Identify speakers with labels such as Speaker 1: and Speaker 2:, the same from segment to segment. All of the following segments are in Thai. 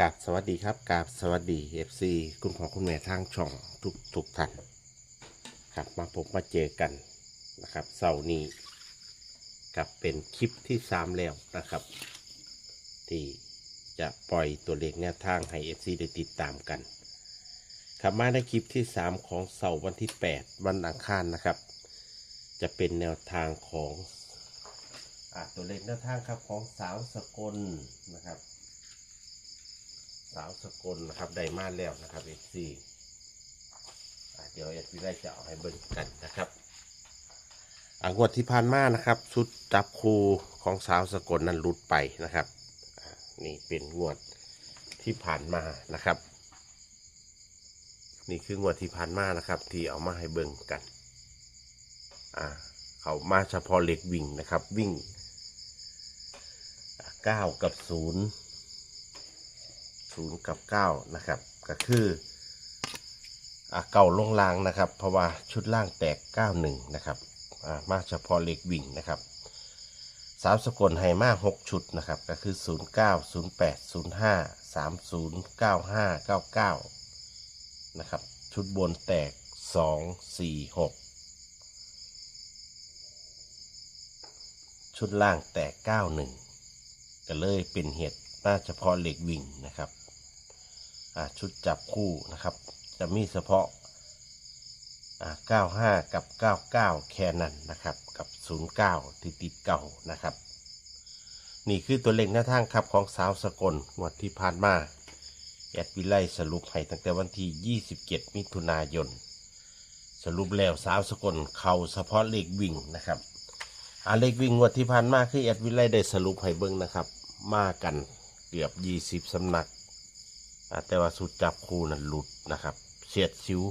Speaker 1: กราบสวัสดีครับกราบสวัสดี FC คุณพ่อคุณแม่ทางช่องทุกทุกท่านครับมาพบมาเจอกันนะครับเสาร์นี้กับเป็นคลิปที่สามแล้วนะครับ ที่จะปล่อยตัวเลขแนวทางให้ FC ได้ติดตามกันครับมาในคลิปที่3ของเสาร์วันที่ 8 วันอังคารนะครับ จะเป็นแนวทางของอตัวเลขแนวทางครับของสาวสกลนะครับ สาวสกลนะครับได้มาแล้วนะครับเอฟซีเดี๋ยวเอฟซีได้จะเอาให้เบิ่งกันนะครับอ่างวดที่ผ่านมานะครับชุดจับคูของสาวสกลนั้นหลุดไปนะครับ นี่เป็นงวดที่ผ่านมานะครับ นี่คืองวดที่ผ่านมานะครับ ที่เอามาให้เบิ่งกันอ่าเขามาเฉพาะเล็กวิ่งนะครับวิ่งเก้ากับศูนย์ ศูนย์กับเก้านะครับ ก็คืออ่าเก่าลงลางนะครับ เพราะว่าชุดล่างแตกเก้าหนึ่งนะครับอ่ามาเฉพาะเล็กวิ่งนะครับสาวสกลให้มาหกชุดนะครับ ก็คือศูนย์เก้าศูนย์แปดศูนย์ห้าสามศูนย์เก้าห้าเก้าเก้านะครับ ชุดบนแตกสองสี่หกชุดล่างแตกเก้าหนึ่งก็เลยเป็นเหตุน่าเฉพาะเหล็กวิ่งนะครับ ชุดจับคู่นะครับ จะมีเฉพาะ 95 กับ 99 แค่นั้นนะครับ กับ 09 ที่ติดเก่านะครับ นี่คือตัวเลขหน้าทางครับของสาวสกลงวดที่ผ่านมา แอดวิไลสรุปให้ตั้งแต่วันที่ 27 มิถุนายน สรุปแล้วสาวสกลเขาเฉพาะเลขวิ่งนะครับอาเลขวิ่งงวดที่ผ่านมาคือแอดวิไลได้สรุปให้เบิ่งนะครับ มากันเกือบยี่สิบสำนัก อ่าแต่ว่าสุดจับคู่นั้นหลุดนะครับเสียดชิว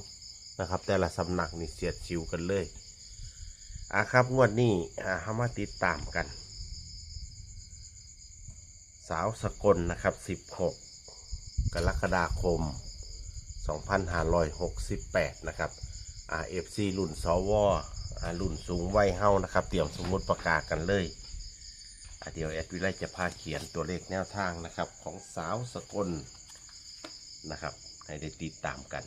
Speaker 1: นะครับ แต่ละสำนักนี่เสียดชิวกันเลยอะครับงวดนี้อ่าเฮามาติดตามกัน สาวสกลนะครับ 16 กรกฎาคม 2568 นะครับ RFC รุ่นสวอ่ารุ่นสูงวัยเฮานะครับ เตรียมสมมติประกาศกันเลยอะเดี๋ยวแอดวิไลจะพาเขียนตัวเลขแนวทางนะครับ ของสาวสกล นะครับ ให้ได้ติดตามกัน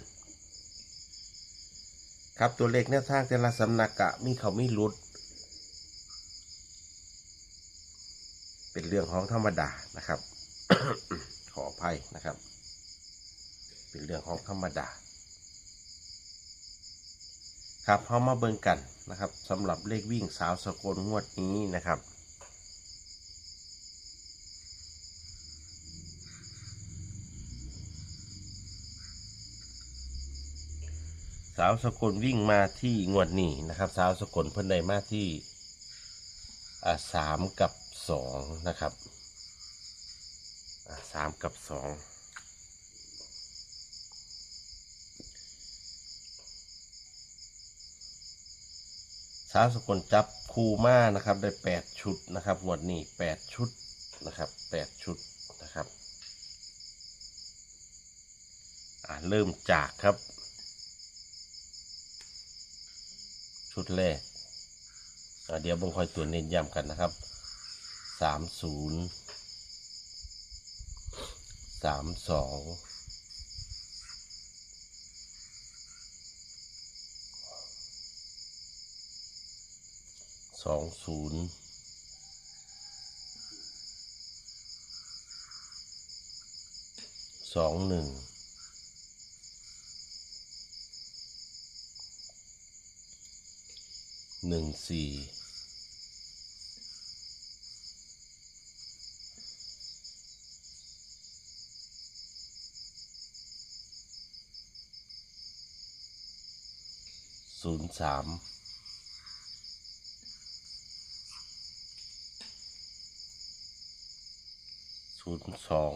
Speaker 1: ครับตัวเลขแนวทางแต่ละสำนักกะมีเขาไม่รุด เป็นเรื่องของธรรมดานะครับ ขออภัยนะครับ เป็นเรื่องของธรรมดา ครับเขามาเบิ่งกันนะครับสำหรับเลขวิ่งสาวสกลงวดนี้นะครับ สาวสกลวิ่งมาที่งวดนี้นะครับ สาวสกลเพิ่นได้มาที่สามกับสองนะครับสามกับสองสาวสกลจับคูมานะครับได้แปดชุดนะครับงวดนี้แปดชุดนะครับแปดชุดนะครับเริ่มจากครับ ชุดแรกเดี๋ยวเบิ่งคอยตัวเน้นย้ำกันนะครับสามศูนย์สามสองสองศูนย์สองหนึ่ง หนึ่งสี่ศูนย์สามศูนย์สอง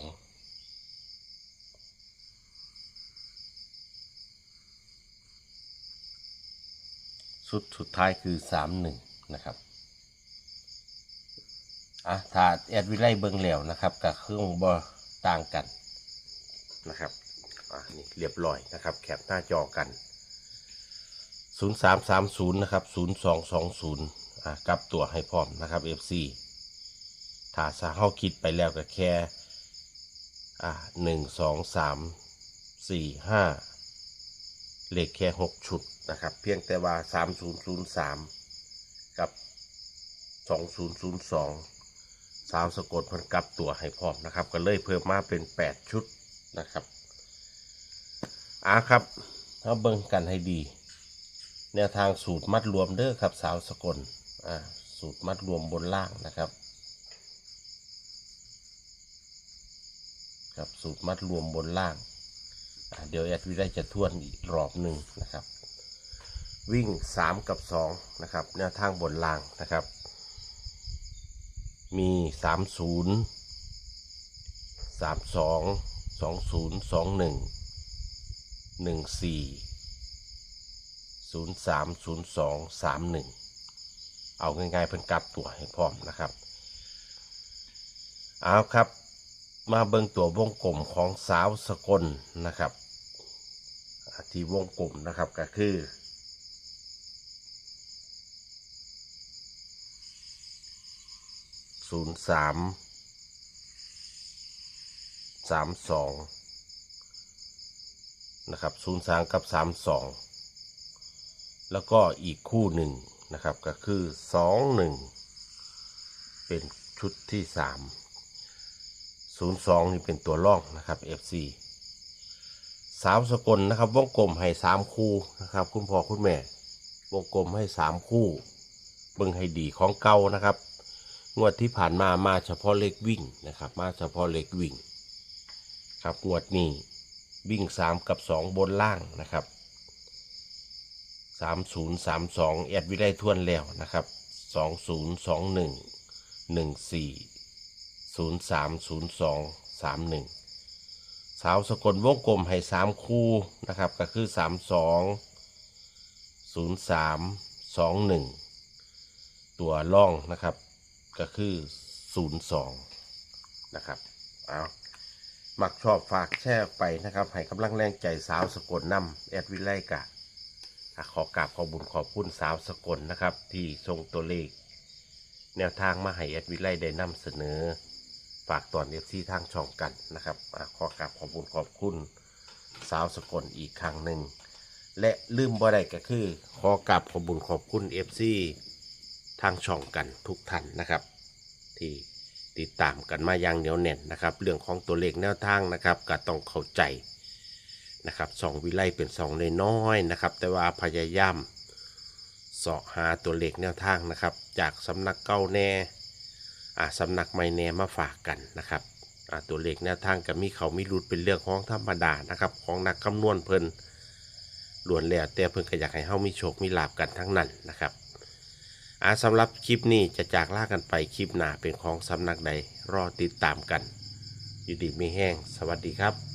Speaker 1: สุดสุดท้ายคือสามหนึ่งนะครับอะถ้าแอดวิไลเบิ้งแล้วนะครับกับเครื่องบอต่างกันนะครับอะนี่เรียบร้อยนะครับ แคปหน้าจอกัน 0330 นะครับ 0220 อะกลับตัวให้พร้อมนะครับ FC ถ้าสาเฮาคิดไปแล้วก็แค่อ่าหนึ่งสองสามสี่ห้า เลขแค่หกชุดนะครับ เพียงแต่ว่าสามศูนย์ศูนย์สามกับสองศูนย์ศูนย์สองสาวสะกดเพิ่นกลับตัวให้พร้อมนะครับ ก็เลยเพิ่มมาเป็นแปดชุดนะครับอ่าครับเอาเบิ่งกันให้ดี แนวทางสูตรมัดรวมเด้อครับ สาวสกลอ่าสูตรมัดรวมบนล่างนะครับครับสูตรมัดรวมบนล่าง เดี๋ยวแอดวิได้จะทวนอีกรอบหนึ่งนะครับ วิ่ง 3 กับ 2 นะครับแนวทางบนล่างนะครับ มี 30 32 20 21 14 03 02 31 เอาง่ายๆเพิ่นกลับตัวให้พร้อมนะครับเอาครับมาเบิ่งตัววงกลมของสาวสกลนะครับ ที่วงกลมนะครับก็คือศูนย์สามสามสองนะครับศูนย์สามกับสามสองแล้วก็อีกคู่หนึ่งนะครับก็คือสองหนึ่งเป็นชุดที่สาม02นี่เป็นตัวล่องนะครับ FC สาวสกลนะครับ วงกลมให้สามคู่นะครับ คุณพ่อคุณแม่ วงกลมให้สามคู่ เบิ่งให้ดีของเก่านะครับ งวดที่ผ่านมามาเฉพาะเลขวิ่งนะครับ มาเฉพาะเลขวิ่ง ครับงวดนี้วิ่งสามกับสองบนล่างนะครับสามศูนย์สามสองแอดวิได้ทวนแล้วนะครับสองศูนย์สองหนึ่งหนึ่งสี่ศูนย์สามศูนย์สองสามหนึ่ง สาวสกลวงกลมให้สามคู่นะครับ ก็คือสามสองศูนย์สามสองหนึ่งตัวล่องนะครับ ก็คือศูนย์สองนะครับเอามักชอบฝากแช่ไปนะครับ ให้กำลังแรงใจสาวสกลนำแอดวิไลกะอะขอกราบขอบุญขอบคุณสาวสกลนะครับ ที่ทรงตัวเลข แนวทางมาให้แอดวิไลได้นำเสนอ ฝากตอนเอฟซีทางช่องกันนะครับอะขอกราบขอบคุณขอบคุณสาวสกลอีกครั้งหนึ่ง และลืมบ่ได้ก็คือ ขอกราบขอบคุณขอบคุณเอฟซีทางช่องกันทุกท่านนะครับ ที่ติดตามกันมาอย่างเหนียวแน่นนะครับ เรื่องของตัวเลขแนวทางนะครับก็ต้องเข้าใจนะครับสองวิไลเป็นสองน้อยนะครับ แต่ว่าพยายามเสาะหาตัวเลขแนวทางนะครับ จากสำนักเก้าแน่ สำนักไม่แน่มาฝากกันนะครับอ่าตัวเลขแนวทางกับมีเขามีรุดเป็นเรื่องของธรรมดานะครับของนักคำนวณเพิ่นล้วนแล้วแต่เพิ่นก็อยากให้เฮามีโชคมีลาบกันทั้งนั้นนะครับอ่าสำหรับคลิปนี้จะจากลากันไปคลิปหน้าเป็นของสำนักใดรอติดตามกัน อยู่ดีไม่แห้ง สวัสดีครับ